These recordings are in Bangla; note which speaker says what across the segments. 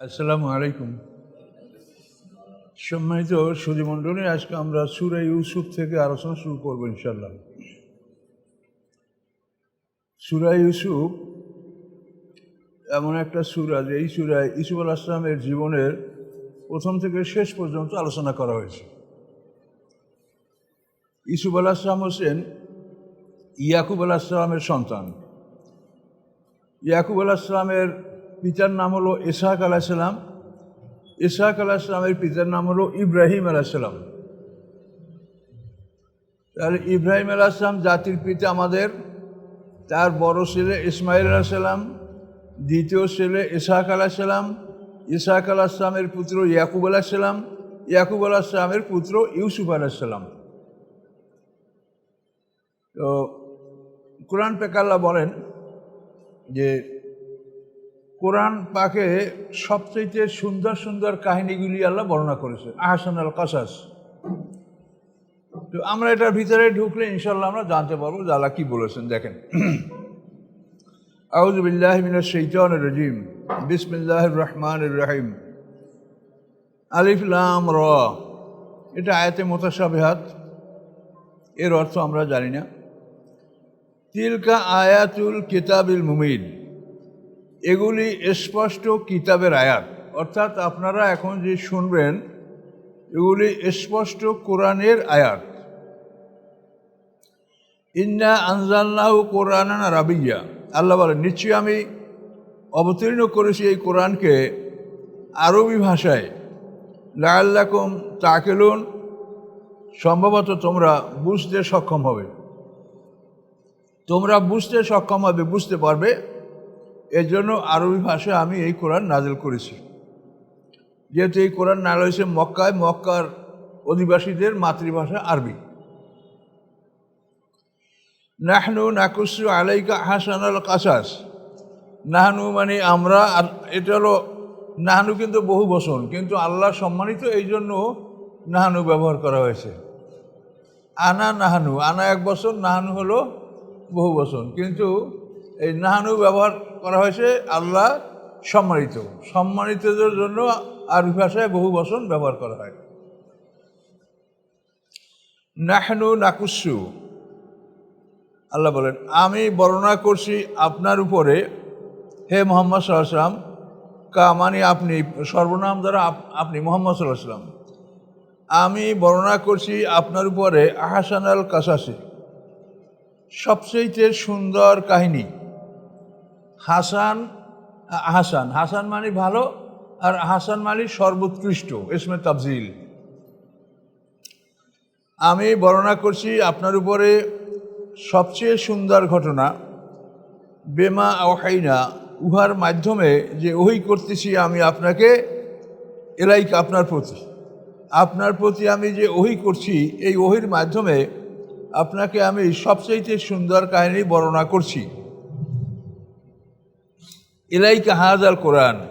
Speaker 1: আসসালামু আলাইকুম। সম্মানিত সুধীমণ্ডলী আজকে আমরা সুরা ইউসুফ থেকে আলোচনা শুরু করব ইনশাল্লাহ সুরা ইউসুফ এমন একটা সুরা যে এই সুরায় ইসুফ আল আসলামের জীবনের প্রথম থেকে শেষ পর্যন্ত আলোচনা করা হয়েছে। ইসুফ আল আসলাম হোসেন ইয়াকুব আল আসলামের সন্তান। ইয়াকুব আল আসলামের পিতার নাম হলো ইসাহাক আলাহিসাল্লাম ইসাহাক আলাহিসাল্লামের পিতার নাম হলো ইব্রাহিম আলাহিসাল্লাম তাহলে ইব্রাহিম আলাহিসাম জাতির পিতা আমাদের। তার বড় ছেলে ইসমাইল আলাহিসাল্লাম দ্বিতীয় ছেলে ইসাহাক আলাহিসাল্লাম ইসাহাক আলাহিসামের পুত্র ইয়াকুব আলাহিসাল্লাম ইয়াকুব আলাহিসামের পুত্র ইউসুফ আলাহিসাল্লাম তো কোরআন পেকাল্লা বলেন যে কোরআন পাকে সবচেয়ে সুন্দর সুন্দর কাহিনীগুলি আল্লাহ বর্ণনা করেছে। আহসান আল কাসাস। তো আমরা এটার ভিতরে ঢুকলে ইনশাল্লাহ আমরা জানতে পারব যে আল্লাহ কি বলেছেন, দেখেন। আউজবিল্লাহ রজিম। বিসমিল্লাহ রহমান রাহিম। আলিফ লাম র। এটা আয়াতে মোতাসাবেহাত এর অর্থ আমরা জানি না। তিলকা আয়াতুল কিতাবিল মুমিন। এগুলি স্পষ্ট কিতাবের আয়াত। অর্থাৎ আপনারা এখন যে শুনবেন, এগুলি স্পষ্ট কোরআনের আয়াত। ইন্না আনজাল্লাহ কোরআন রাবিয়া আল্লাহ বলেন, নিশ্চয়ই আমি অবতীর্ণ করেছি এই কোরআনকে আরবি ভাষায়। লাল্লাকুম তাকেলুন। সম্ভবত তোমরা বুঝতে সক্ষম হবে। তোমরা বুঝতে সক্ষম হবে, বুঝতে পারবে। এর জন্য আরবি ভাষায় আমি এই কোরআন নাজেল করেছি। যেহেতু এই কোরআন নাল হয়েছে মক্কায়, মক্কার অধিবাসীদের মাতৃভাষা আরবি। নাহনু নাকুসু আলাইকা হাসান আল কাসাস। নাহানু মানে আমরা, আর এটা হলো নাহানু কিন্তু বহু বসন কিন্তু আল্লাহ সম্মানিত এই জন্য নাহানু ব্যবহার করা হয়েছে। আনা নাহানু, আনা এক বছর নাহানু হলো বহু বচন। কিন্তু এই নাহানু ব্যবহার করা হয়েছে, আল্লাহ সম্মানিত। সম্মানিতদের জন্য আরবি ভাষায় বহু বচন ব্যবহার করা হয়। নাহনু নাকুসু। আল্লাহ বলেন, আমি বর্ণনা করছি আপনার উপরে, হে মোহাম্মদ সাল্লাম কা মানে আপনি, সর্বনাম দ্বারা আপনি মোহাম্মদ সাল্লাম আমি বর্ণনা করছি আপনার উপরে আহাসান আল কাসাসি সবচেয়ে সুন্দর কাহিনী। হাসান হাসান হাসান মানে ভালো আর হাসান মানে সর্বোৎকৃষ্ট, ইসমে তাবজিল আমি বর্ণনা করছি আপনার উপরে সবচেয়ে সুন্দর ঘটনা, বেমা ওহাইনা উহার মাধ্যমে যে ওহি করতেছি আমি আপনাকে এলাইক আপনার প্রতি। আপনার প্রতি আমি যে ওহি করছি, এই ওহির মাধ্যমে আপনাকে আমি সবচেয়ে সুন্দর কাহিনী বর্ণনা করছি। এলাই কাহাজ আল কোরআন।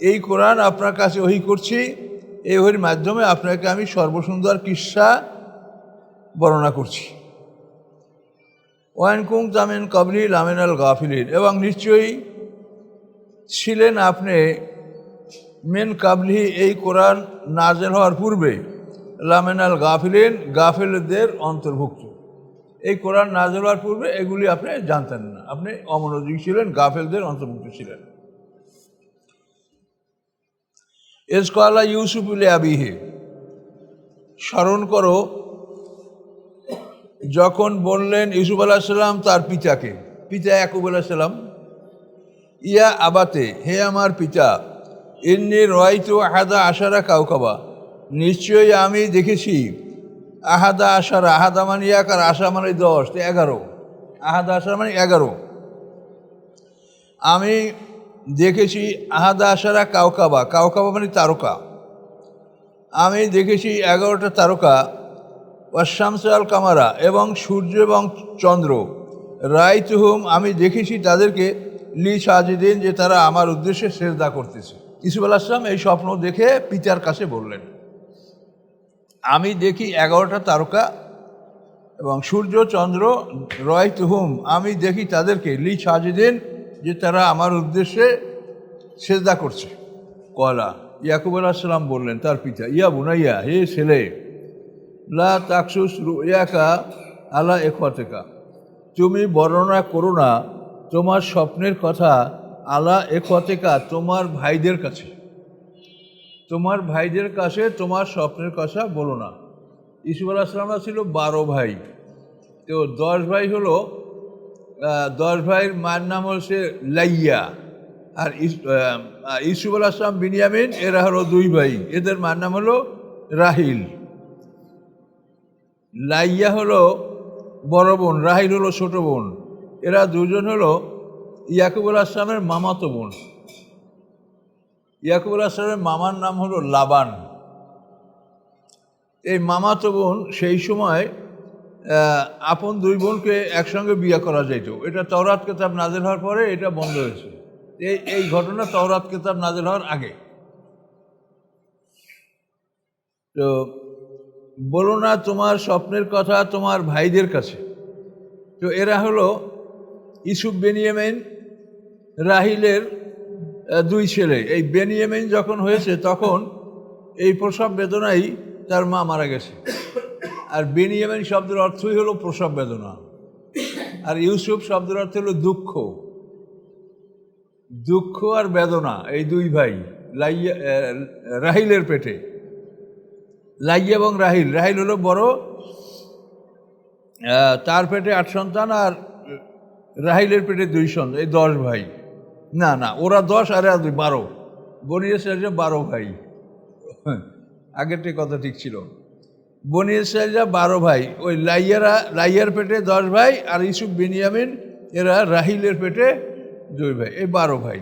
Speaker 1: এই কোরআন আপনার কাছে ওহি করছি, এই ওহির মাধ্যমে আপনাকে আমি সর্বসুন্দর কিসা বর্ণনা করছি। ওয়ান কুং তামিন কবলি লামিন আল গাফিলিন। এবং নিশ্চয়ই ছিলেন আপনি মেন কাবলি এই কোরআন নাজেল হওয়ার পূর্বে লামেনাল গাফিলিন, গাফিলদের অন্তর্ভুক্ত। এই কোরআন না হওয়ার পূর্বে এগুলি আপনি জানতেন না। আপনি অমনোযোগী ছিলেন, গাফেলদের অন্তর্ভুক্ত ছিলেন। এসকলা ইউসুফ উলে আবিহে, স্মরণ করো, যখন বললেন ইউসুফ আলাহিসাল্লাম তার পিতাকে, পিতা ইয়াকুব আলাহিসাল্লাম ইয়া আবাতে, হে আমার পিতা এমনি রয়তো আহাদা আশারা কাউকাবা, নিশ্চয়ই আমি দেখেছি আহাদা আশার, আহাদা মানে এক আর আশা মানে দশ এগারো। আহাদা আশার মানে এগারো। আমি দেখেছি আহাদা আশারা কাউকাবা কাউকাবা মানে তারকা। আমি দেখেছি এগারোটা তারকা ওয়াশামসাল কামারা এবং সূর্য এবং চন্দ্র। রায় তুহুম আমি দেখেছি তাদেরকে লি সাজিদিন, যে তারা আমার উদ্দেশ্যে শ্রেদ্ধা করতেছে। ইসুফ আলাহিসাম এই স্বপ্ন দেখে পিতার কাছে বললেন। আমি দেখি এগারোটা তারকা এবং সূর্য, চন্দ্র, রয়, তুহুম, আমি দেখি তাদেরকে, লি সাজিদিন, যে তারা আমার উদ্দেশ্যে সেজদা করছে। কলা, ইয়াকুব আলাহিসাল্লাম বললেন, তার পিতা, ইয়া বুনাইয়া, হে ছেলে, লা তাকসুস রুয়াকা আলা একা তুমি বর্ণনা করো না, তোমার স্বপ্নের কথা আলা একতেকা তোমার ভাইদের কাছে। তোমার ভাইদের কাছে তোমার স্বপ্নের কথা বলো না। ইসুফ আলাহিসাল্লামরা ছিল বারো ভাই। তো দশ ভাই হলো দশ ভাইয়ের মার নাম হচ্ছে লাইয়া। আর ইসুফ আলাহিসাম বিনিয়ামিন, এরা হলো দুই ভাই। এদের মার নাম হলো রাহিল। লাইয়া হলো বড় বোন, রাহিল হলো ছোট বোন। এরা দুজন হলো ইয়াকুবুল আসলামের মামাতো বোন। ইয়াকুবুল আসলামের মামার নাম হলো লাবান। এই মামাতো বোন, সেই সময় আপন দুই বোনকে একসঙ্গে বিয়ে করা যেত এটা তওরাত কেতাব নাজেল হওয়ার পরে এটা বন্ধ হয়েছে। এই এই ঘটনা তওরাত কেতাব নাজেল হওয়ার আগে। তো বলো না তোমার স্বপ্নের কথা তোমার ভাইদের কাছে। তো এরা হলো ইসুফ বেনিয়ামিন রাহিলের দুই ছেলে। এই বেনিয়ামিন যখন হয়েছে, তখন এই প্রসব বেদনাই তার মা মারা গেছে। আর বেনিয়ামিন শব্দের অর্থই হলো প্রসব বেদনা। আর ইউসুফ শব্দের অর্থ হলো দুঃখ। দুঃখ আর বেদনা, এই দুই ভাই, লাইয়া রাহিলের পেটে। লাইয়া এবং রাহিল। রাহিল হলো বড় তার পেটে আট সন্তান আর রাহিলের পেটে দুই সন্তান, এই দশ ভাই। না না, ওরা দশ আর দুই, বারো। বনিয়েছে বারো ভাই। আগেরটি কথা ঠিক ছিল। বনিয়েছে বারো ভাই। ওই লাইয়ারা, লাইয়ার পেটে দশ ভাই আর ইসুফ বেনিয়ামিন, এরা রাহিলের পেটে দুই ভাই। এই বারো ভাই।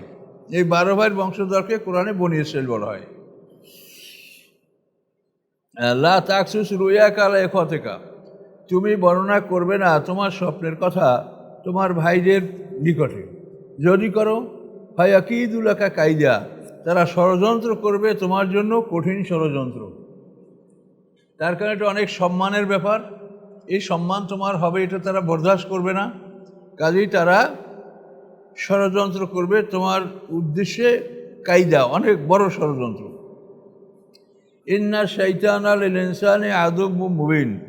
Speaker 1: এই বারো ভাইয়ের বংশধরকে কোরআনে বনিয়েছে বলা হয়। লা তাকসুস রুইয়া কালা একথেকা তুমি বর্ণনা করবে না তোমার স্বপ্নের কথা তোমার ভাইদের নিকটে। যদি করো ভাই আকিদুল্লাকা কায়দা তারা ষড়যন্ত্র করবে তোমার জন্য কঠিন ষড়যন্ত্র। তার কারণে এটা অনেক সম্মানের ব্যাপার। এই সম্মান তোমার হবে, এটা তারা বরদাস্ত করবে না। কাজেই তারা ষড়যন্ত্র করবে তোমার উদ্দেশ্যে কায়দা অনেক বড় ষড়যন্ত্র। ইন্না শৈতান আল ইনসানে আদব মুবিন।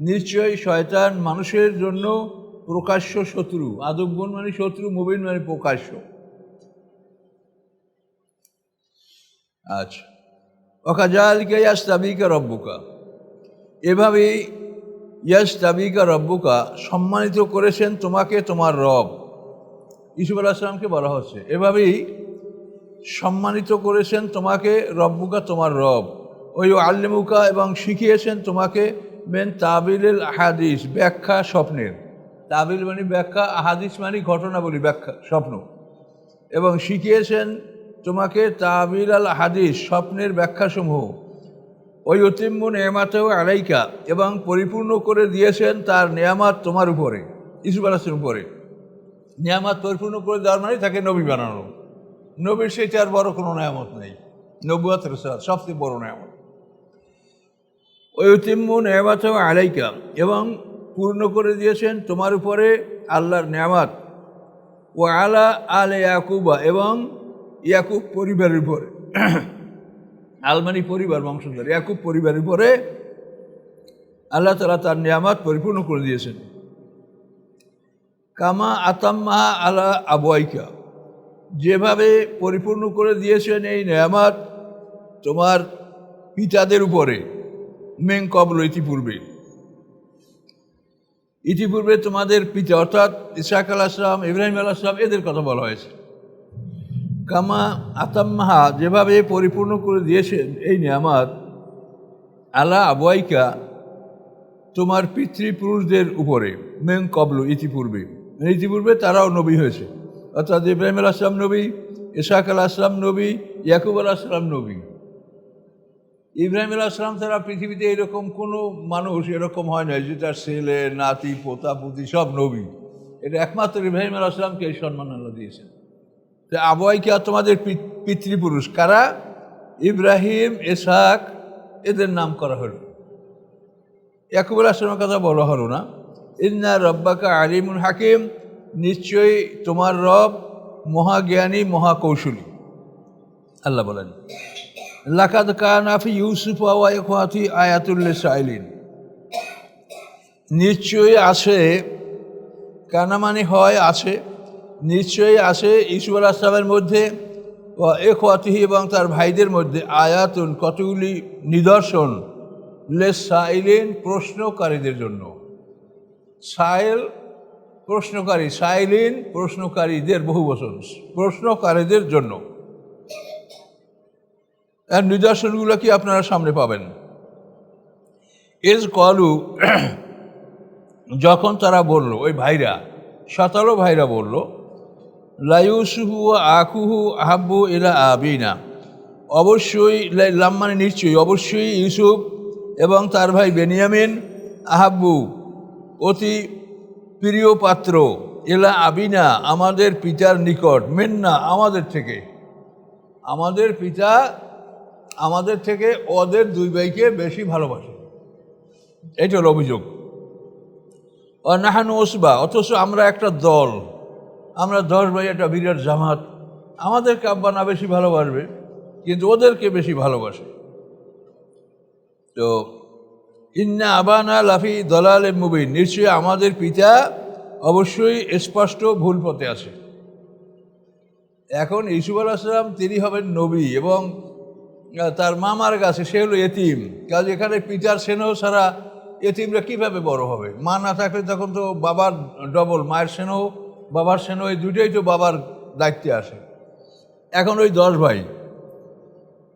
Speaker 1: নিশ্চয়ই শয়তান মানুষের জন্য প্রকাশ্য শত্রু আদবগুণ মানে শত্রু মুবিন মানে প্রকাশ্য। আচ্ছা। অকাজালকে ইয়াস তাবিকা রব্বুকা। এভাবেই ইয়াস তাবিকা রব্বুকা সম্মানিত করেছেন তোমাকে, তোমার রব। ইসুফ আলাহিসামকে বলা হচ্ছে। এভাবেই সম্মানিত করেছেন তোমাকে রব্বুকা, তোমার রব। ওই আল্লিমুকা এবং শিখিয়েছেন তোমাকে মেন তাবিল হাদিস, ব্যাখ্যা স্বপ্নের। তাবিল মানে ব্যাখ্যা আহাদিস মানে ঘটনাবলী ব্যাখ্যা, স্বপ্ন। এবং শিখিয়েছেন তোমাকে তাবিল আল হাদিস, স্বপ্নের ব্যাখ্যাসমূহ। ওই অতিম্ম নেয়ামাতেও আলাইকা, এবং পরিপূর্ণ করে দিয়েছেন তার নেয়ামাত তোমার উপরে, ইসুফ আলাসের উপরে। নিয়ামাত পরিপূর্ণ করে দেওয়ার মানে তাকে নবী বানানো। নবীর সেটা আর বড় কোনো নেয়ামত নেই। নবুয়াত রসাদ সবচেয়ে বড় নেয়ামত। ওই অতিম্ম নেয়ামাত আলাইকা, এবং পূর্ণ করে দিয়েছেন তোমার উপরে আল্লাহর নেয়ামাত। ও আলা আলে ইয়াকুবা এবং ইয়াকুব পরিবারের উপরে। আলমানি পরিবার বংশধর, ইয়াকুব পরিবারের উপরে আল্লাহ তালা তার নিয়ামাত পরিপূর্ণ করে দিয়েছেন। কামা আতাম্মা আলা আবুয়াইকা যেভাবে পরিপূর্ণ করে দিয়েছেন এই নেয়ামাত তোমার পিতাদের উপরে মেং কবল ইতিপূর্বে। ইতিপূর্বে তোমাদের পিতা, অর্থাৎ ইসাক আসলাম ইব্রাহিম আল আসলাম এদের কথা বলা হয়েছে। কামা আতাম্মাহা, যেভাবে পরিপূর্ণ করে দিয়েছেন এই নিয়ামাত, আলা আবুয়াইকা তোমার পিতৃপুরুষদের উপরে মেং কবলু ইতিপূর্বে। মানে ইতিপূর্বে তারাও নবী হয়েছে। অর্থাৎ ইব্রাহিম আল আসলাম নবী ইসাক আসলাম নবী, ইয়াকুব আসলাম নবী। ইব্রাহিম আসলাম ছাড়া পৃথিবীতে এরকম কোনো মানুষ এরকম হয় না যে তার ছেলে, নাতি, পোতা, পুতি সব নবী। এটা একমাত্র ইব্রাহিম আল আসলামকে এই সম্মান আল্লাহ দিয়েছেন। তো আর তোমাদের পিতৃপুরুষ। কারা? ইব্রাহিম এসাক এদের নাম করা হলো। ইয়াকুবুল আসলামের কথা বলা হলো না। ইন্না রব্বাকা আলিমুল হাকিম। নিশ্চয়ই তোমার রব মহাজ্ঞানী, মহাকৌশলী। আল্লাহ বলেন। লাকাদ কানাফি ইউসুফ ওয়া ইখওয়াতি আয়াতুল্লিস সাইলিন নিশ্চয়ই আছে কানা মানে হয়, আছে। নিশ্চয়ই আছে, ইসুফ আলাহ সালামের মধ্যে ও এখওয়াতিহি এবং তার ভাইদের মধ্যে আয়াতুন, কতগুলি নিদর্শন লেস সাইলিন প্রশ্নকারীদের জন্য। সাইল প্রশ্নকারী, সাইলিন প্রশ্নকারীদের বহু বচন প্রশ্নকারীদের জন্য। আর নিদর্শনগুলো কি আপনারা সামনে পাবেন? এজ কলু যখন তারা বলল, ওই ভাইরা শতালো ভাইরা বলল, লাইউসুহু ও আকুহু আহাব্বু এলা আবিনা। অবশ্যই লাম মানে নিশ্চয়ই, অবশ্যই ইউসুফ এবং তার ভাই বেনিয়ামিন আহাব্বু, অতি প্রিয় পাত্র। এলা আবিনা, আমাদের পিতার নিকট, মেন্না, আমাদের থেকে। আমাদের পিতা আমাদের থেকে ওদের দুই ভাইকে বেশি ভালোবাসে। এটা হলো অভিযোগ। অনাহানু ওসবা, অথচ আমরা একটা দল। আমরা দশ ভাই, একটা বিরাট জামাত। আমাদেরকে আব্বা না বেশি ভালোবাসবে, কিন্তু ওদেরকে বেশি ভালোবাসে। তো, ইন্না আবানা লাফি দলাল মুবিন। নিশ্চয়ই আমাদের পিতা অবশ্যই স্পষ্ট ভুল পথে আছে। এখন ইসুফ আলাহিসাম তিনি হবেন নবী এবং তার মামার কাছে, সে হলো এতিম। কাজ এখানে পিতার স্নেহ ছাড়া এতিমরা কীভাবে বড় হবে? মা না থাকলে তখন তো বাবার ডবল মায়ের স্নেহ বাবার স্নেহ এই দুটোই তো বাবার দায়িত্বে আসে। এখন ওই দশ ভাই,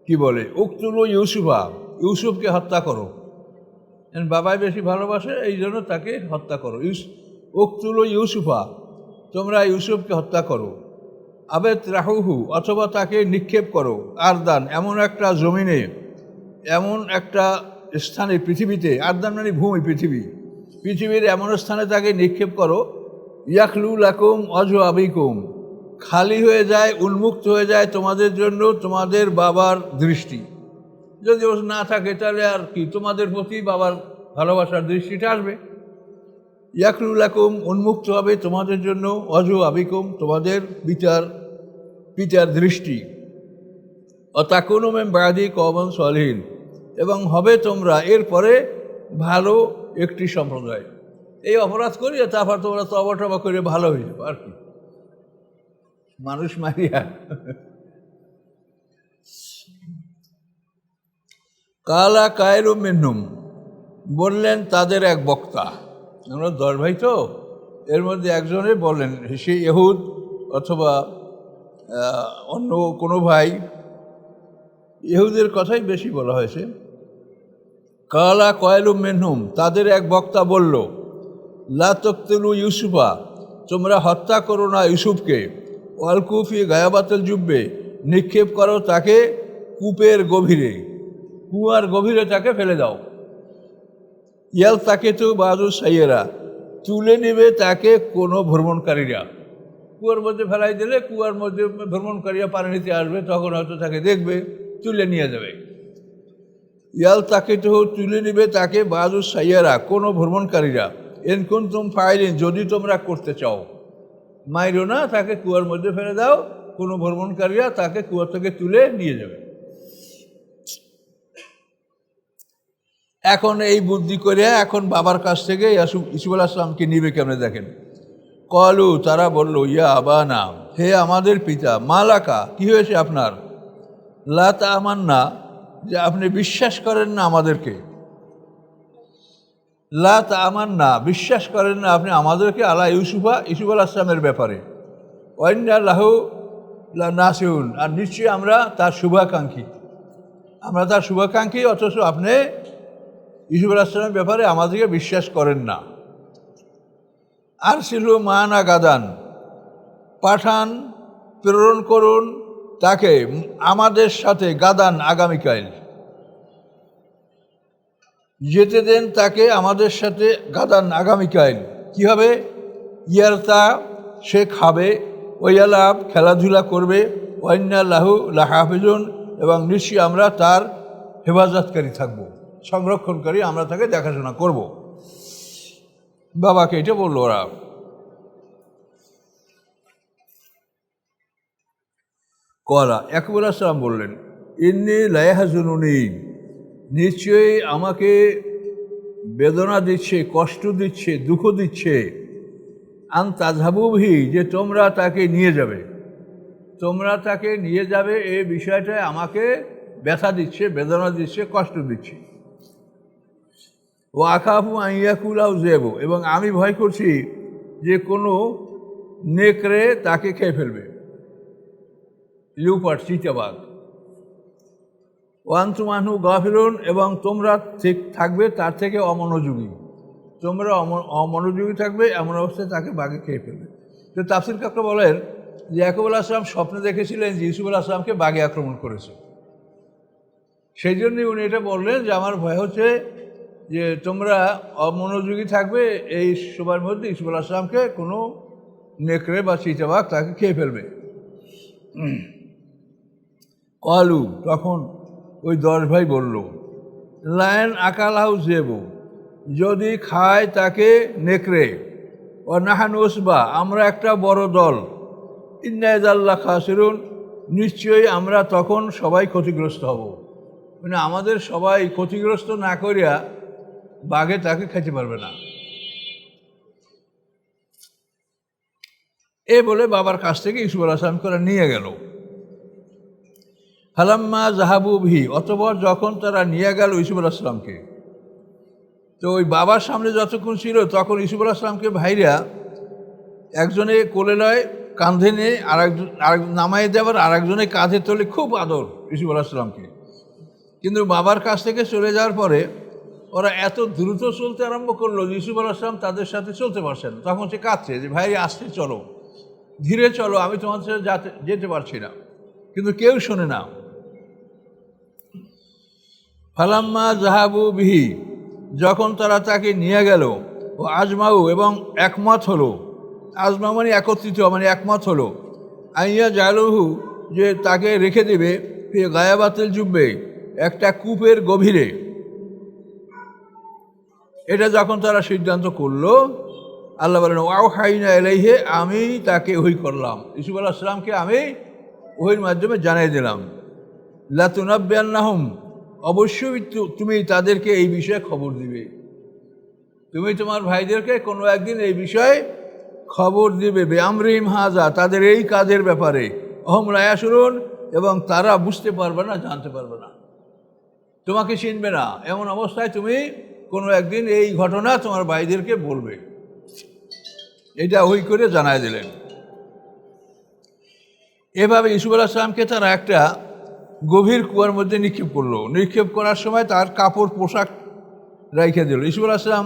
Speaker 1: কি বলে? উক্তুল ইউসুফা, ইউসুফকে হত্যা করো। বাবাই বেশি ভালোবাসে, এই জন্য তাকে হত্যা করো। ইউস, উক্তুল ইউসুফা, তোমরা ইউসুফকে হত্যা করো। আবেদ রাহুহু অথবা তাকে নিক্ষেপ করো। আরদান, এমন একটা জমিনে, এমন একটা স্থানে, পৃথিবীতে, আরদান মানে ভূমি, পৃথিবী। পৃথিবীর এমন স্থানে তাকে নিক্ষেপ করো ইয়াকলু লাকুম অজ আবিকুম। খালি হয়ে যায়, উন্মুক্ত হয়ে যায় তোমাদের জন্য, তোমাদের বাবার দৃষ্টি। যদি না থাকে, তাহলে আর কি? তোমাদের প্রতি বাবার ভালোবাসার দৃষ্টিটা আসবে। ইয়াকরুলাকুম উন্মুক্ত হবে তোমাদের জন্য, অজ আবিকুম, তোমাদের পিতার পিতার দৃষ্টি। অতাকুনুমেম বাদি কমন সলহীন। এবং হবে তোমরা এরপরে ভালো একটি সম্প্রদায়। এই অপরাধ করিয়ে তারপর তোমরা তবা টবা করে ভালো হয়ে যাবে আর কি? মানুষ মারিয়া। কালা কায়রু মেনুম বললেন তাদের এক বক্তা। আমরা দশ ভাই তো। এর মধ্যে একজনে বললেন সে এহুদ অথবা অন্য কোনো ভাই, ইহুদের কথাই বেশি বলা হয়েছে। কালা কয়েলু মেনহুম, তাদের এক বক্তা বলল, লা তক্তেলু ইউসুফা, তোমরা হত্যা করো না ইউসুফকে। অলকুফি গায়াবাতল জুব্বে, নিক্ষেপ করো তাকে কূপের গভীরে। কুয়ার গভীরে তাকে ফেলে দাও। ইয়াল তাকে তো বাজু সাইয়েরা। তুলে নেবে তাকে কোনো ভ্রমণকারীরা। কুয়ার মধ্যে ফেলাই দিলে কুয়ার মধ্যে ভ্রমণকারীরা পানি নিতে আসবে, তখন হয়তো তাকে দেখবে তুলে নিয়ে যাবে। ইয়াল তাকে তো তুলে নেবে তাকে বাজু সাইয়ারা, কোনো ভ্রমণকারীরা। এন কোন তুম ফাইলিন, যদি তোমরা করতে চাও। মাইরো না, তাকে কুয়ার মধ্যে ফেলে দাও, কোনো ভ্রমণকারীরা তাকে কুয়া থেকে তুলে নিয়ে যাবে। এখন এই বুদ্ধি করে এখন বাবার কাছ থেকে ইয়াসু ইসুফ আসলামকে নিবে কেমনে দেখেন? কলু, তারা বলল, ইয়া আবানা, হে আমাদের পিতা, মালাকা, কি হয়েছে আপনার? লাত আমার না যে আপনি বিশ্বাস করেন না আমাদেরকে। লাত আমার না বিশ্বাস করেন না আপনি আমাদেরকে, আলা ইউসুফা ইসুফ আসলামের ব্যাপারে। অন্য লাহু নাসিউন আর নিশ্চয়ই আমরা তার শুভাকাঙ্ক্ষী। আমরা তার শুভাকাঙ্ক্ষী, অথচ আপনি ইসুফ আলাহিসামের ব্যাপারে আমাদেরকে বিশ্বাস করেন না। আর ছিল মানা গাদান, পাঠান, প্রেরণ করুন, তাকে আমাদের সাথে গাদান আগামীকাল। যেতে দেন তাকে আমাদের সাথে গাদান আগামীকাল। কি হবে ইয়ারতা, সে খাবে ওয়ালাভ খেলাধুলা করবে ওয়ান্না লাহু লাহাফিজুন, এবং নিশ্চয়ই আমরা তার হেফাজতকারী থাকব। সংরক্ষণকারী আমরা তাকে দেখাশোনা করব। বাবাকে এটা বলল ওরা। কলা, একবর আসলাম বললেন, ইন্নি লায়াহাজুনুনি, নিশ্চয়ই আমাকে বেদনা দিচ্ছে, কষ্ট দিচ্ছে, দুঃখ দিচ্ছে। আন তাজাবুভি যে তোমরা তাকে নিয়ে যাবে। তোমরা তাকে নিয়ে যাবে এই বিষয়টায় আমাকে ব্যথা দিচ্ছে, বেদনা দিচ্ছে, কষ্ট দিচ্ছে। ও আকাফু আইয়াকুলাও জেব। এবং আমি ভয় করছি যে কোনো নেকড়ে তাকে খেয়ে ফেলবে। লিউপার চিতাবাঘ ওয়ান্তুমানহু গাফিলুন এবং তোমরা ঠিক থাকবে তার থেকে অমনোযোগী। তোমরা অম- অমনোযোগী থাকবে, এমন অবস্থায় তাকে বাঘে খেয়ে ফেলবে। তো তাফসির কাকরা বলেন যে ইয়াকুব আসলাম স্বপ্নে দেখেছিলেন যে ইসুফ আসলামকে বাঘে আক্রমণ করেছে। সেই জন্যই উনি এটা বললেন যে, আমার ভয় হচ্ছে যে তোমরা অমনোযোগী থাকবে, এই সময়ের মধ্যে ইসুফ আসলামকে কোনো নেকড়ে বা চিতাবাঘ তাকে খেয়ে ফেলবে। কলু, তখন ওই দশ ভাই বলল, লায়ন আকালাউ জেব, যদি খায় তাকে নেকড়ে, ও নাহান ওসবা আমরা একটা বড় দল। ইন্নায়দাল্লাহ খাসিরুন, নিশ্চয়ই আমরা তখন সবাই ক্ষতিগ্রস্ত হব। মানে আমাদের সবাই ক্ষতিগ্রস্ত না করিয়া বাঘে তাকে খেতে পারবে না। এ বলে বাবার কাছ থেকে ইসুফ আলাহাম করে নিয়ে গেল। হালাম্মা জাহাবু ভি অতপর যখন তারা নিয়ে গেল ইসুফ আলাহিসামকে তো ওই বাবার সামনে যতক্ষণ ছিল তখন ইসুফ আলাহিসামকে ভাইরা একজনে কোলে লয়, কাঁধে নিয়ে আর আরেক নামাই দেওয়ার আর একজনে কাঁধে তোলে, খুব আদর ইসুফ আলাহিসামকে কিন্তু বাবার কাছ থেকে চলে যাওয়ার পরে ওরা এত দ্রুত চলতে আরম্ভ করল ইসুফ আলাহিসাম তাদের সাথে চলতে পারছেন। তখন সে কাঁদছে যে, ভাই, আসতে চলো। ধীরে চলো, আমি তোমার সাথে যাতে, যেতে পারছি না। কিন্তু কেউ শোনে না। ফালাম্মা জাহাবু বিহি, যখন তারা তাকে নিয়ে গেল, ও আজমাউ এবং একমত হলো। আজমা মানে একত্রিত মানে একমত হলো। আইয়া জালুহু যে তাকে রেখে দেবে গায়াবাতিল জুববে, একটা কূপের গভীরে। এটা যখন তারা সিদ্ধান্ত করল, আল্লাহ বলেন ওয়াও হাইনা এলাইহে আমি তাকে ওই করলাম। ইসুফ আল্লাহ সালামকে আমি ওহির মাধ্যমে জানিয়ে দিলাম। লাতুনাব্বান্নাহুম অবশ্যই তুমি তাদেরকে এই বিষয়ে খবর দিবে। তুমি তোমার ভাইদেরকে কোনো একদিন এই বিষয়ে খবর দিবে। বেআমরিম হাজা, তাদের এই কাজের ব্যাপারে। অহম রায়াসুরুন এবং তারা বুঝতে পারবে না, জানতে পারবে না। তোমাকে চিনবে না। এমন অবস্থায় তুমি কোনো একদিন এই ঘটনা তোমার ভাইদেরকে বলবে। এটা ওই করে জানায় দিলেন। এভাবে ইসুফ আলাহিসামকে তারা একটা গভীর কুয়ার মধ্যে নিক্ষেপ করল। নিক্ষেপ করার সময় তার কাপড়, পোশাক রেখে দিল। ইসুফ আলাহিসাম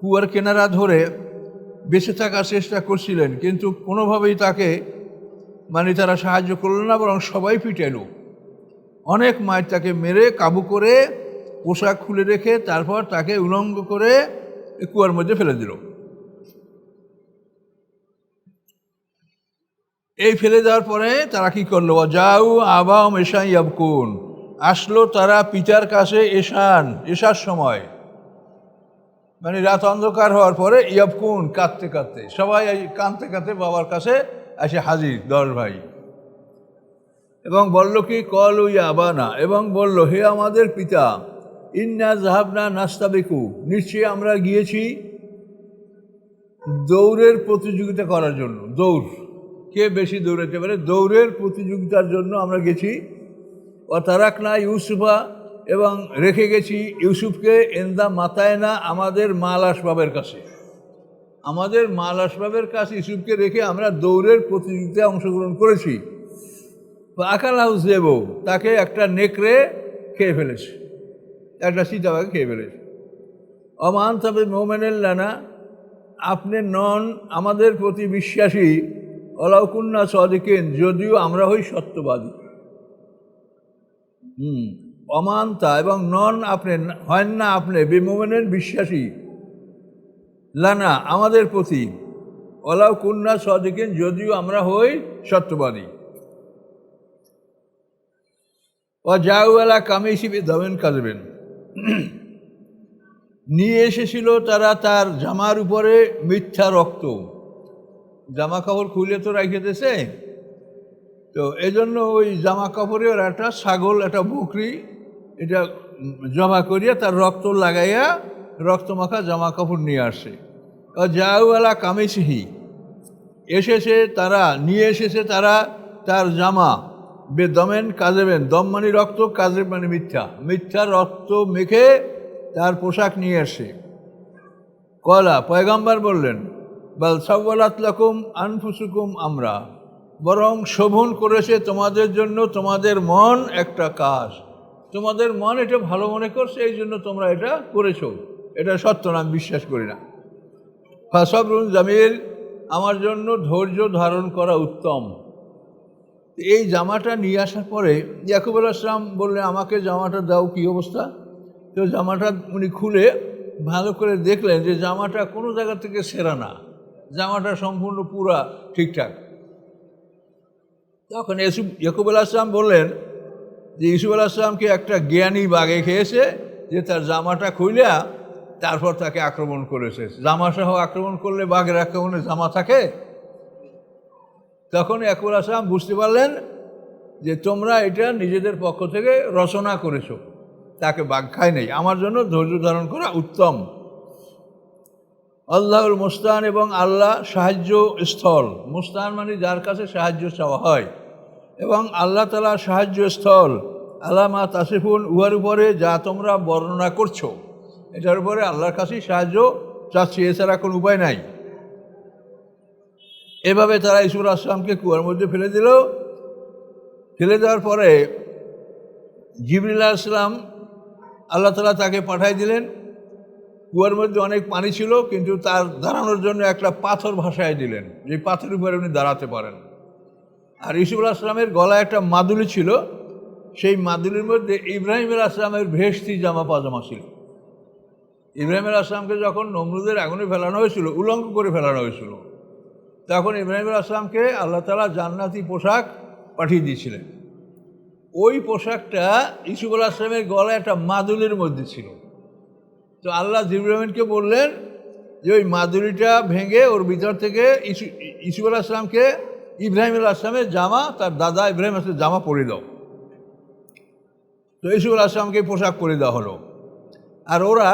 Speaker 1: কুয়ার কেনারা ধরে বেঁচে থাকার চেষ্টা করছিলেন, কিন্তু কোনোভাবেই তাকে মানে তারা সাহায্য করল না, বরং সবাই পিটাইলো। অনেক মায়ের তাকে মেরে কাবু করে পোশাক খুলে রেখে তারপর তাকে উলঙ্গ করে কুয়ার মধ্যে ফেলে দিল। এই ফেলে দেওয়ার পরে তারা কি করল? যাও আবাও মেশাই ইয়াবকুন। আসলো তারা পিতার কাছে এশান, এশার সময়। মানে রাত অন্ধকার হওয়ার পরে ইয়াবকুন কাঁদতে কাঁদতে, সবাই কাঁদতে কাঁদতে বাবার কাছে এসে হাজির, দশ ভাই। এবং বলল কি? কল আবানা। এবং বলল, হে আমাদের পিতা ইন্না জাহাবনা নাস্তাবেকু, নিশ্চয়ই আমরা গিয়েছি দৌড়ের প্রতিযোগিতা করার জন্য, দৌড়। কে বেশি দৌড়াতে পারে? দৌড়ের প্রতিযোগিতার জন্য আমরা গেছি। ও তারাক না ইউসুফা এবং রেখে গেছি ইউসুফকে, এন্দা মাতায় না আমাদের মাল আসবাবের কাছে? আমাদের মাল আসবাবের কাছে ইউসুফকে রেখে আমরা দৌড়ের প্রতিযোগিতায় অংশগ্রহণ করেছি। আকাল হাউস দেব, তাকে একটা নেকড়ে খেয়ে ফেলেছে। একটা সীতাবাকে খেয়ে ফেলেছে। অমান তবে মোমেনের লানা আপনি নন আমাদের প্রতি বিশ্বাসী অলাউকুন্না সদিকেন, যদিও আমরা হই সত্যবাদী। হুম, অমানতা এবং নন আপনি, হয় না আপনি বিমোমেনের বিশ্বাসী। লানা, আমাদের প্রতি, অলাউ কুন্না সদিকেন, যদিও আমরা হই সত্যবাদী। ও জাউওয়ালা কামিসিবি দমেন কাজবেন নিয়ে এসেছিল তারা তার জামার উপরে মিথ্যা রক্ত। জামা কাপড় খুলে তো রাখে দিয়েছে। তো এই জন্য ওই জামা কাপড়ে ওরা একটা ছাগল, একটা বকরি, এটা জমা করিয়া তার রক্ত লাগাইয়া রক্ত মাখা জামা কাপড় নিয়ে আসে। জাউওয়ালা কামিসহি। এসেছে তারা, নিয়ে এসেছে তারা তার জামা। বেদমেন কাজেবেন দম মানে রক্ত কাজেব মানে মিথ্যা। মিথ্যা রক্ত মেখে তার পোশাক নিয়ে আসে। কলা, পয়গাম্বার বললেন, বাল সাব্বালাত আনফুসুকুম আমরা। বরং শোভন করেছে তোমাদের জন্য তোমাদের মন একটা কাজ। তোমাদের মন এটা ভালো মনে করছে, এই জন্য তোমরা এটা করেছ। এটা সত্য না, আমি বিশ্বাস করি না। ফাসবরুন জামিল, আমার জন্য ধৈর্য ধারণ করা উত্তম। এই জামাটা নিয়ে আসার পরে ইয়াকুব আসলাম বললেন, আমাকে জামাটা দাও, কী অবস্থা? তো জামাটা উনি খুলে ভালো করে দেখলেন যে জামাটা কোনো জায়গা থেকে সেরা না। জামাটা সম্পূর্ণ পুরা ঠিকঠাক। তখন ইসু ইয়াকুব আসলাম বললেন যে ইসুফ আসলামকে একটা জ্ঞানী বাগে খেয়েছে যে তার জামাটা খুইলা তারপর তাকে আক্রমণ করেছে। জামা সহ আক্রমণ করলে বাঘের আক্রমণে জামা থাকে? তখন ইয়াকুব আল আসলাম বুঝতে পারলেন যে তোমরা এটা নিজেদের পক্ষ থেকে রচনা করেছ। তাকে বাঘ খায় নেই। আমার জন্য ধৈর্য ধারণ করা উত্তম। আল্লাহর মুস্তান এবং আল্লাহ সাহায্য স্থল। মুস্তান মানে যার কাছে সাহায্য চাওয়া হয়। এবং আল্লাহ তালা সাহায্য স্থল। আলামা তাসিফুন, উহার উপরে যা তোমরা বর্ণনা করছ, এটার উপরে আল্লাহর কাছেই সাহায্য চাচ্ছি। এছাড়া কোনো উপায় নাই। এভাবে তারা ইসুর আসলামকে কুয়ার মধ্যে ফেলে দিল। ফেলে দেওয়ার পরে জিবরিল আসলাম আল্লাহ তালা তাকে পাঠাই দিলেন। কুয়ার মধ্যে অনেক পানি ছিল, কিন্তু তার দাঁড়ানোর জন্য একটা পাথর ভাসায় দিলেন, যে পাথরের উপরে উনি দাঁড়াতে পারেন। আর ইসুফুল আসলামের গলায় একটা মাদুলি ছিল, সেই মাদুলির মধ্যে ইব্রাহিমের আসলামের ভেস্তি জামা পাজামা ছিল। ইব্রাহিমের আসলামকে যখন নমরুদের আগুনে ফেলানো হয়েছিল, উলঙ্গ করে ফেলানো হয়েছিল তখন ইব্রাহিমের আসলামকে আল্লাহ তালা জান্নাতি পোশাক পাঠিয়ে দিয়েছিলেন। ওই পোশাকটা ইসুফুল আসলামের গলায় একটা মাদুলির মধ্যে ছিল। তো আল্লাহ জিব্রাহিমকে বললেন যে ওই মাদুরিটা ভেঙে ওর ভিতর থেকে ইসু ইসুফ আল আসলামকে ইব্রাহিম আসলামের জামা, তার দাদা ইব্রাহিম আসলামের জামা পরে দাও। তো ইসুফ আল আসলামকে পোশাক পরে দেওয়া হলো। আর ওরা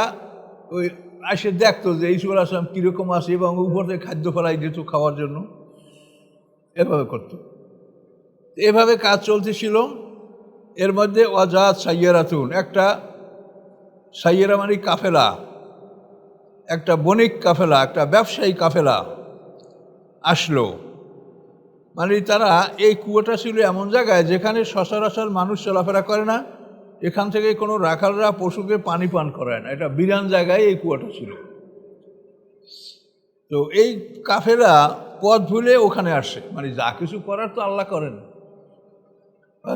Speaker 1: ওই এসে দেখতো যে ইসুফ আসলাম কীরকম আসে এবং উপর থেকে খাদ্য ফেলাই দিত খাওয়ার জন্য। এভাবে করতো। এভাবে কাজ চলতেছিল। এর মধ্যে অজাত সাইয়ারাতুন, একটা সাইয়েরা মানে কাফেলা, একটা বণিক কাফেলা, একটা ব্যবসায়ী কাফেলা আসলো। মানে তারা এই কুয়োটা ছিল এমন জায়গায় যেখানে সচরাচর মানুষ চলাফেরা করে না। এখান থেকে কোনো রাখালরা পশুকে পানি পান করায় না। এটা বিরান জায়গায় এই কুয়োটা ছিল। তো এই কাফেরা পথ ভুলে ওখানে আসে। মানে যা কিছু করার তো আল্লাহ করেন।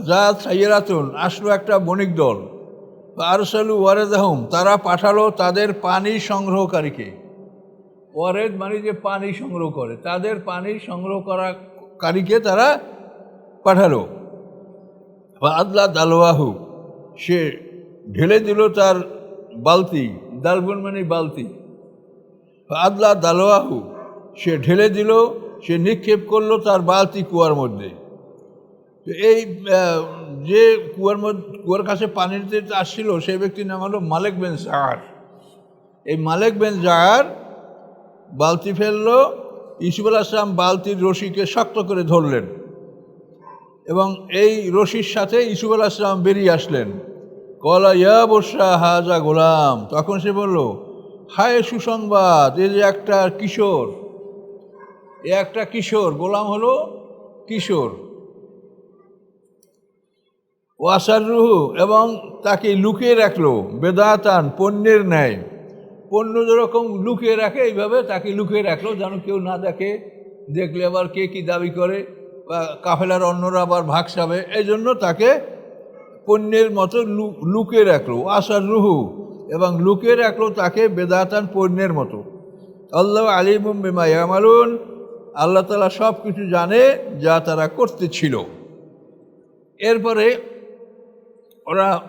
Speaker 1: যা সাইয়েরাতুন আসলো একটা বণিক দল। আরসালু ওয়ারেদ আহম তারা পাঠালো তাদের পানি সংগ্রহকারীকে। ওয়ারেদ মানে যে পানি সংগ্রহ করে, তাদের পানি সংগ্রহ করা কারীকে তারা পাঠালো। আদলা দালওয়াহু সে ঢেলে দিল তার বালতি দালবন মানে বালতি। আদলা দালওয়াহু, সে ঢেলে দিল, সে নিক্ষেপ করল তার বালতি কুয়ার মধ্যে। এই যে কুয়ার মধ্যে কুয়ার কাছে পানি নিতে আসছিল, সেই ব্যক্তির নাম হলো মালেক বেন জাহার এই মালেক বেন জাহার বালতি ফেলল ইসুফুল আসলাম বালতির রশিকে শক্ত করে ধরলেন এবং এই রশির সাথে ইসুফুল আসলাম বেরিয়ে আসলেন। কলা, ইয়া বর্ষা হাজা গোলাম। তখন সে বলল, হায় সুসংবাদ, এই যে একটা কিশোর। এ একটা কিশোর, গোলাম হলো কিশোর। ওয়াসারুহু এবং তাকে লুকিয়ে রাখল, বেদাতান, পণ্যের ন্যায়। পণ্য যেরকম লুকিয়ে রাখে, এইভাবে তাকে লুকিয়ে রাখল, যেন কেউ না দেখে। দেখলে আবার কে কি দাবি করে, বা কাফেলার অন্যরা আবার ভাগ সাবে। এই জন্য তাকে পণ্যের মতো লু- লুকিয়ে রাখল আসার রুহু, এবং লুকিয়ে রাখল তাকে বেদাতান পণ্যের মতো। আল্লাহ আলিমুম বিমা ইয়ামালুন, আল্লাহ তালা সব কিছু জানে যা তারা করতেছিল। এরপরে ওরা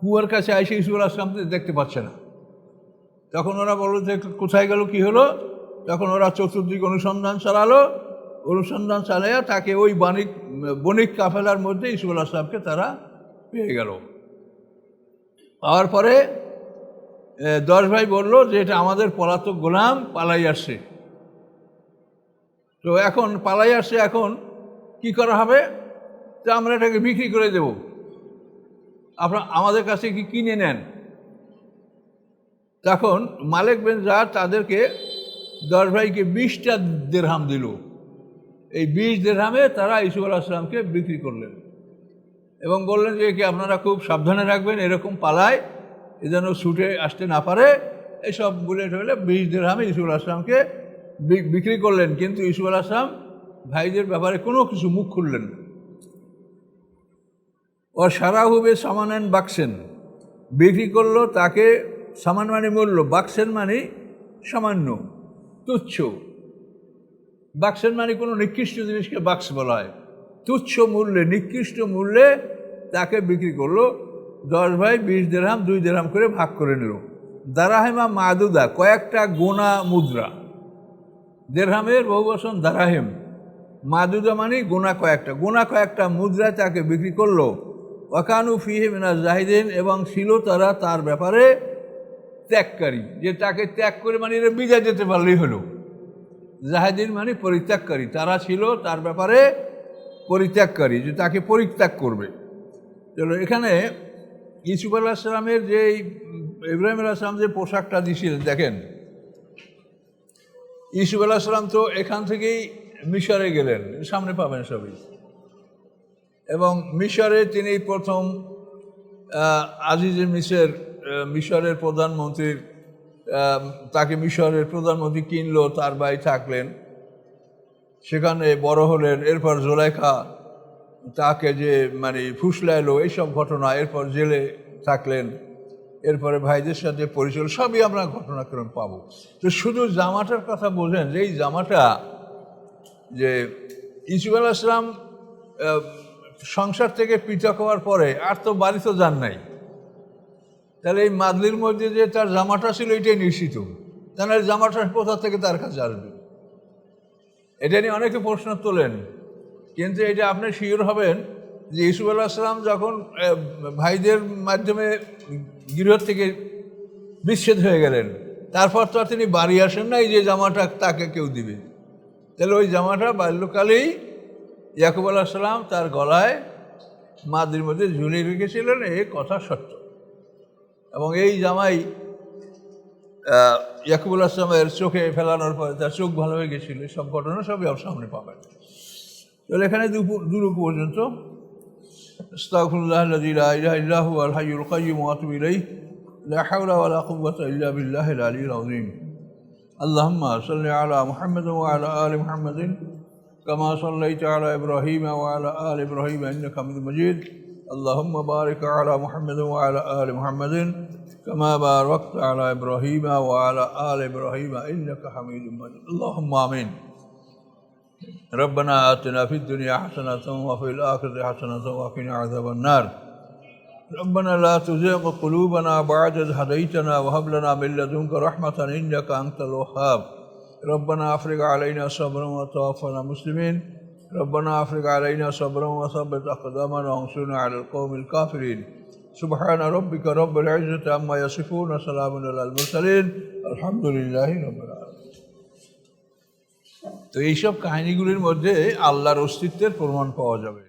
Speaker 1: কুয়ার কাছে আইসে ইসুল আসলামকে দেখতে পাচ্ছে না। তখন ওরা বলল যে, কোথায় গেল, কি হলো? তখন ওরা চতুর্দিক অনুসন্ধান চালালো। অনুসন্ধান চালাইয়া তাকে ওই বাণিক বণিক কাফেলার মধ্যে আল্লাহ সাহেবকে তারা পেয়ে গেল। পাওয়ার পরে দশ ভাই বলল যে, এটা আমাদের পলাতক গোলাম পালাই আসছে তো এখন পালাই আসছে এখন কি করা হবে? তো আমরা এটাকে বিক্রি করে দেব। আপনার, আমাদের কাছে কি কিনে নেন? তখন মালিক বেন জাহাজ তাদেরকে দশ ভাইকে বিশটা দেড়হাম দিল। এই বিশ দেড়হামে তারা ইসুফ আলাহিসামকে বিক্রি করলেন। এবং বললেন যে, কি আপনারা খুব সাবধানে রাখবেন, এরকম পালায়, এ যেন ছুটে আসতে না পারে। এইসব বুলেট হলে বিশ দেড়হামে ইসুফ আলাহিসামকে বিক্রি করলেন। কিন্তু ইসুফ আসলাম ভাইদের ব্যাপারে কোনো কিছু মুখ খুললেন ও সারা হুবে সামানেন বাক্সেন। বিক্রি করল তাকে সামান মানে মূল্য, বাক্সেন মানে সামান্য, তুচ্ছ। বাক্সেন মানে কোনো নিকৃষ্ট জিনিসকে বাক্স বলা হয়। তুচ্ছ মূল্যে, নিকৃষ্ট মূল্যে তাকে বিক্রি করল। দশ ভাই, বিশ দেড়হাম, দুই দেড়হাম করে ভাগ করে নিল। দারাহেমা মাদুদা, কয়েকটা গোনা মুদ্রা। দেড়হামের বহু বসন দারাহেম। মাদুদা মানে গোনা কয়েকটা। গোনা কয়েকটা মুদ্রা তাকে বিক্রি করল। ওয়াকানু ফিহে মিনা জাহিদিন এবং ছিল তারা তার ব্যাপারে ত্যাগকারী, যে তাকে ত্যাগ করে মানে এরা বিদায় যেতে পারলেই হলো। জাহেদিন মানে পরিত্যাগকারী। তারা ছিল তার ব্যাপারে পরিত্যাগকারী, যে তাকে পরিত্যাগ করবে। চলো, এখানে ইসুফ আল্লাহ যে ইব্রাহিম আল্লাহ সালাম যে পোশাকটা দিয়েছিলেন দেখেন। ইসুফ আল্লাহ তো এখান থেকেই মিশরে গেলেন, সামনে পাবেন সবই। এবং মিশরে তিনি প্রথম আজিজে মিসের মিশরের প্রধানমন্ত্রীর তাকে মিশরের প্রধানমন্ত্রী কিনলো, তার বাড়ি থাকলেন। সেখানে বড় হলেন এরপর জোলাইখা তাকে যে মানে ফুসলাইলো এইসব ঘটনা এরপর জেলে থাকলেন। এরপরে ভাইদের সাথে পরিচয় সবই আমরা ঘটনাক্রম পাবো। তো শুধু জামাটার কথা বললেন যে এই জামাটা যে ইসুফ আল আসলাম আহ, সংসার থেকে পৃথক হওয়ার পরে আর তো বাড়ি তো যান নাই। তাহলে এই মাদলির মধ্যে যে তার জামাটা ছিল এটাই নিশ্চিত। তাহলে জামাটা কোথা থেকে তার কাছে আসবে? এটা নিয়ে অনেকে প্রশ্ন তোলেন। কিন্তু এটা আপনি শিওর হবেন যে ইসুফ আল্লাহ সাল্লাম যখন ভাইদের মাধ্যমে গৃহ থেকে বিচ্ছেদ হয়ে গেলেন, তারপর তো আর তিনি বাড়ি আসেন না এই যে জামাটা তাকে কেউ দিবে। তাহলে ওই জামাটা বাল্যকালেই ইয়াকুব আল্লাহ সাল্লাম তার গলায় মাদির মধ্যে ঝুলিয়ে রেখেছিলেন এই কথা সত্য। এবং এই জামাই আহ, ইয়াকুবুল আসলামের চোখে ফেলানোর পরে তার চোখ ভালো হয়ে গেছিল এই সব ঘটনা সবই আপনার সামনে পাবেন তাহলে এখানে দুপুর দুরুক পর্যন্ত আস্তাগফিরুল্লাহ আল্লাযী লা ইলাহা ইল্লা হুয়াল হাইয়ুল কাইয়্যুম ওয়া আতুবু ইলাইহি লা হাওলা ওয়া লা কুওয়াতা ইল্লা বিল্লাহিল আলিয়্যিল আযীম اللهم صل على محمد وعلى آل محمد كما صليت على إبراهيم وعلى آل إبراهيم إنك حميد مجيد اللهم بارك على محمد وعلى آل محمد كما باركت على إبراهيم وعلى آل إبراهيم إنك حميد مجيد. اللهم آمين. ربنا آتنا في الدنيا حسنة وفي الآخرة حسنة وقنا عذاب النار. ربنا لا تزغ قلوبنا بعد إذ هديتنا وهب لنا من لدنك رحمة إنك أنت الوهاب. ربنا أفرغ علينا صبرا وتوفنا مسلمين. ربنا أفرغ علينا صبرا وثبت أقدامنا وانصرنا على القوم الكافرين سبحان ربك رب العزة عما يصفون وسلام على المرسلين الحمد لله رب العالمين তো এইসব কাহিনীগুলির মধ্যে আল্লাহর অস্তিত্বের প্রমাণ পাওয়া যাবে